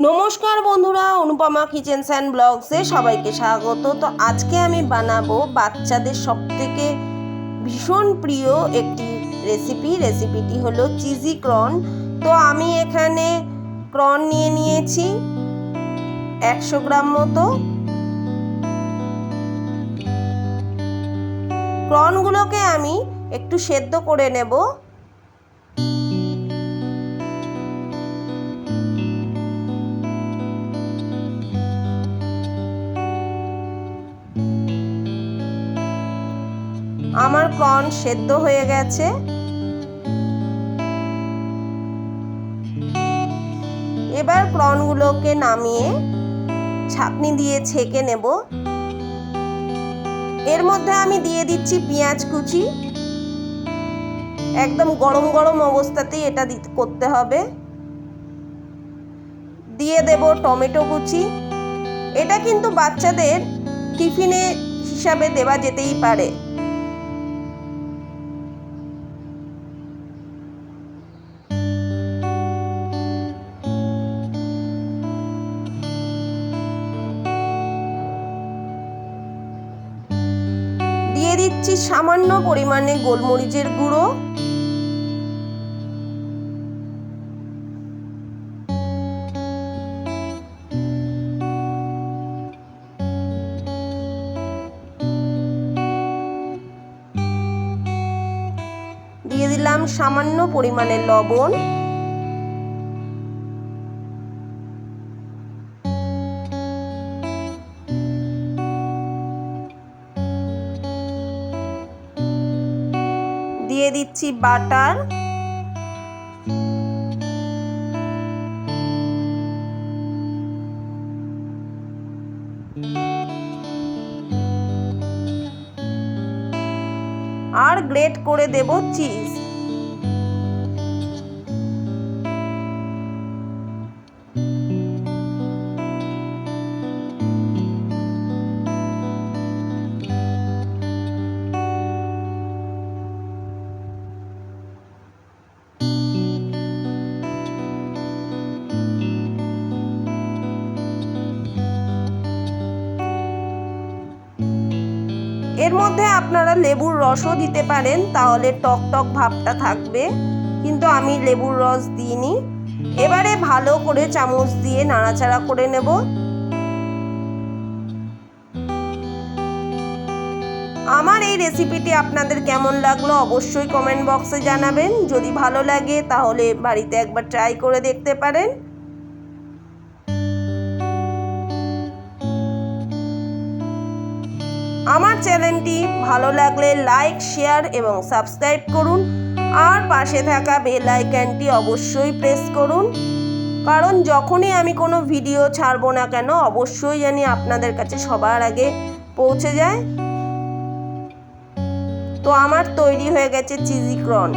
নমস্কার বন্ধুরা, Anupama kitchen and ব্লগসে সবাইকে স্বাগত। তো আজকে আমি বানাবো বাচ্চাদের সব থেকে ভীষণ প্রিয় একটি রেসিপি রেসিপিটি হলো চিজি ক্রন তো আমি এখানে ক্রন নিয়ে নিয়েছি একশো গ্রাম মতো। ক্রনগুলোকে আমি একটু সেদ্ধ করে নেব। আমার কর্ন সেদ্ধ হয়ে গেছে। এবার কর্নগুলোকে নামিয়ে ছাকনি দিয়ে ছেঁকে নেব। এর মধ্যে আমি দিয়ে দিচ্ছি পেঁয়াজ কুচি। একদম গরম গরম অবস্থাতেই এটা করতে হবে। দিয়ে দেব টমেটো কুচি। এটা কিন্তু বাচ্চাদের টিফিনে হিসাবে দেওয়া যেতেই পারে। দিচ্ছি সামান্য পরিমাণে গোলমরিচের গুঁড়ো। দিয়ে দিলাম সামান্য পরিমাণে লবণ। দিয়ে দিচ্ছি বাটার। আর গ্রেট করে দেব চিজ। এর মধ্যে আপনারা লেবুর রসও দিতে পারেন, তাহলে টক টক ভাবটা থাকবে। কিন্তু আমি লেবুর রস দিইনি। এবারে ভালো করে চামচ দিয়ে নাড়াচাড়া করে নেব। আমার এই রেসিপিটি আপনাদের কেমন লাগল অবশ্যই কমেন্ট বক্সে জানাবেন। যদি ভালো লাগে, তাহলে বাড়িতে একবার ট্রাই করে দেখতে পারেন। আমার চ্যানেলটি ভালো লাগলে লাইক, শেয়ার এবং সাবস্ক্রাইব করুন। আর পাশে থাকা বেল আইকনটি অবশ্যই প্রেস করুন। কারণ যখনই আমি কোনো ভিডিও ছাড়বো না কেন, অবশ্যই জানি আপনাদের কাছে সবার আগে পৌঁছে যায়। তো আমার তৈরি হয়ে গেছে চিজি ক্রন